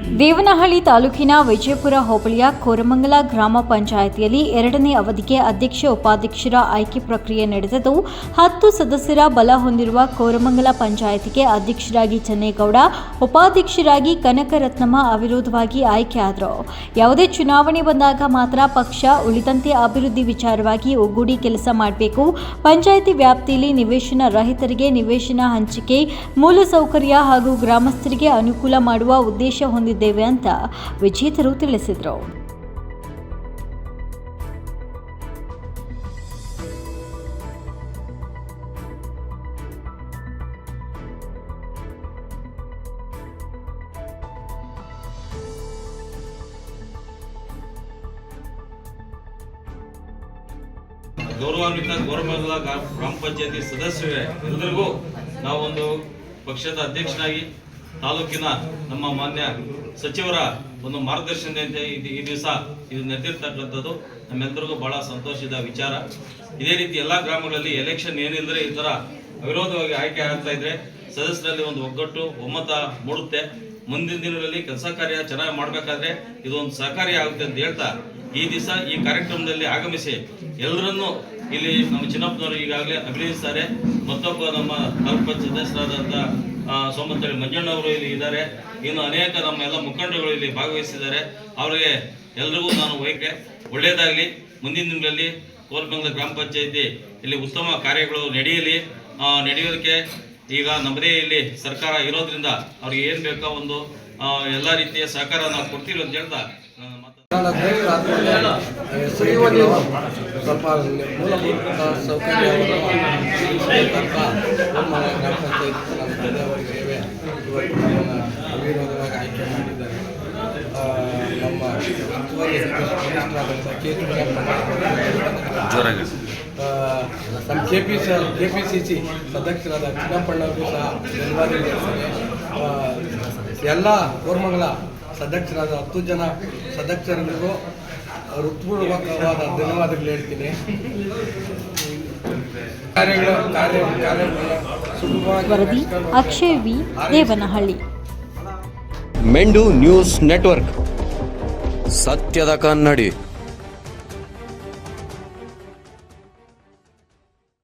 ದೇವನಹಳ್ಳಿ ತಾಲೂಕಿನ ವಿಜಯಪುರ ಹೋಬಳಿಯ ಕೋರಮಂಗಲ ಗ್ರಾಮ ಪಂಚಾಯಿತಿಯಲ್ಲಿ ಎರಡನೇ ಅವಧಿಗೆ ಅಧ್ಯಕ್ಷ ಉಪಾಧ್ಯಕ್ಷರ ಆಯ್ಕೆ ಪ್ರಕ್ರಿಯೆ ನಡೆದಿದ್ದು. ಹತ್ತು ಸದಸ್ಯರ ಬಲ ಹೊಂದಿರುವ ಕೋರಮಂಗಲ ಪಂಚಾಯಿತಿಗೆ ಅಧ್ಯಕ್ಷರಾಗಿ ಚೆನ್ನೇಗೌಡ, ಉಪಾಧ್ಯಕ್ಷರಾಗಿ ಕನಕರತ್ನಮ್ಮ ಅವಿರೋಧವಾಗಿ ಆಯ್ಕೆಯಾದರು ಯಾವುದೇ ಚುನಾವಣೆ ಬಂದಾಗ ಮಾತ್ರ ಪಕ್ಷ ಉಳಿದಂತೆ ಅಭಿವೃದ್ಧಿ ವಿಚಾರವಾಗಿ ಒಗ್ಗೂಡಿ ಕೆಲಸ ಮಾಡಬೇಕು. ಪಂಚಾಯಿತಿ ವ್ಯಾಪ್ತಿಯಲ್ಲಿ ನಿವೇಶನ ರಹಿತರಿಗೆ ನಿವೇಶನ ಹಂಚಿಕೆ, ಮೂಲಸೌಕರ್ಯ ಹಾಗೂ ಗ್ರಾಮಸ್ಥರಿಗೆ ಅನುಕೂಲ ಮಾಡುವ ಉದ್ದೇಶ ಹೊಂದಿದ್ದೇವೆ ಅಂತ ವಿಜೇತರು ತಿಳಿಸಿದರು. ಗೌರವಾನ್ವಿತ ಗೌರವ ಗ್ರಾಮ ಪಂಚಾಯತಿ ಸದಸ್ಯರೇ ಎಲ್ಲರಿಗೂ ನಾವೊಂದು ಪಕ್ಷದ ಅಧ್ಯಕ್ಷನಾಗಿ ತಾಲೂಕಿನ ನಮ್ಮ ಮಾನ್ಯ ಸಚಿವರ ಒಂದು ಮಾರ್ಗದರ್ಶನ ಈ ದಿವಸ ಇದು ನಡೆದಿರ್ತಕ್ಕಂಥದ್ದು. ನಮ್ಮೆಲ್ಲರಿಗೂ ಬಹಳ ಸಂತೋಷದ ವಿಚಾರ. ಇದೇ ರೀತಿ ಎಲ್ಲ ಗ್ರಾಮಗಳಲ್ಲಿ ಎಲೆಕ್ಷನ್ ಏನಿಲ್ಲದ್ರೆ ಈ ಥರ ಅವಿರೋಧವಾಗಿ ಆಯ್ಕೆ ಆಗ್ತಾ ಇದ್ರೆ ಸದಸ್ಯರಲ್ಲಿ ಒಂದು ಒಗ್ಗಟ್ಟು ಒಮ್ಮತ ಮೂಡುತ್ತೆ. ಮುಂದಿನ ದಿನಗಳಲ್ಲಿ ಕೆಲಸ ಕಾರ್ಯ ಚೆನ್ನಾಗಿ ಮಾಡಬೇಕಾದ್ರೆ ಇದೊಂದು ಸಹಕಾರಿ ಆಗುತ್ತೆ ಅಂತ ಹೇಳ್ತಾ ಈ ದಿವಸ ಈ ಕಾರ್ಯಕ್ರಮದಲ್ಲಿ ಆಗಮಿಸಿ ಎಲ್ಲರನ್ನೂ ಇಲ್ಲಿ ನಮ್ಮ ಚಿನ್ನಪ್ಪನವರು ಈಗಾಗಲೇ ಅಭಿನಯಿಸ್ತಾರೆ. ಮತ್ತೊಬ್ಬ ನಮ್ಮ ತಾಲೂಕು ಸದಸ್ಯರಾದಂಥ ಸೋಮತಳ್ಳಿ ಮಂಜಣ್ಣವರು ಇಲ್ಲಿ ಇದ್ದಾರೆ. ಇನ್ನು ಅನೇಕ ನಮ್ಮ ಎಲ್ಲ ಮುಖಂಡಗಳು ಇಲ್ಲಿ ಭಾಗವಹಿಸಿದ್ದಾರೆ. ಅವರಿಗೆ ಎಲ್ರಿಗೂ ನಾನು ವೈಕೆ ಒಳ್ಳೆಯದಾಗಲಿ ಮುಂದಿನ ದಿನಗಳಲ್ಲಿ ಕೋಲ್ಬಂಗ್ಲ ಗ್ರಾಮ ಪಂಚಾಯಿತಿ ಇಲ್ಲಿ ಉತ್ತಮ ಕಾರ್ಯಗಳು ನಡೆಯಲಿ. ನಡೆಯೋದಕ್ಕೆ ಈಗ ನಮ್ಮದೇ ಇಲ್ಲಿ ಸರ್ಕಾರ ಇರೋದ್ರಿಂದ ಅವ್ರಿಗೆ ಏನು ಬೇಕೋ ಒಂದು ಎಲ್ಲ ರೀತಿಯ ಸಹಕಾರ ನಾವು ಕೊಡ್ತೀವಿ ಅಂತ ಹೇಳ್ತಾ ಅಧ್ಯಕ್ಷರಾದ್ಮೇಲೆ ಸುಳಿವಲ್ಲಿ ಸ್ವಲ್ಪ ಮೂಲಭೂತ ಸೌಕರ್ಯವನ್ನು ನಮ್ಮ ಗ್ರಾಮ ಪಂಚಾಯತ್ ಇವತ್ತು ನಮ್ಮನ್ನು ಅವಿರೋಧವಾಗಿ ಆಯ್ಕೆ ಮಾಡಿದ್ದಾರೆ. ಆ, ನಮ್ಮ K P C K P C C ಸದಸ್ಯರಾದ ಚಿನ್ನಪ್ಪಣ್ಣವ್ರಿಗೂ ಸಹ ಧನ್ಯವಾದಗಳು ಎಲ್ಲ ಕೋರ್ಮಂಗಲ ಸದಸ್ಯರಾದ ಹತ್ತು ಜನ ಸದಸ್ಯರಿಗೂ ಹೃತ್ಪೂರ್ವಕವಾದ ಧನ್ಯವಾದಗಳು ಹೇಳ್ತೀನಿ. ಕಾರ್ಯಗಳು ಕಾರ್ಯ ವರದಿ ಅಕ್ಷಯ್ ವಿ. ದೇವನಹಳ್ಳಿ. ಮೆಂಡು ನ್ಯೂಸ್ ನೆಟ್ವರ್ಕ್. ಸತ್ಯದ ಕನ್ನಡಿ.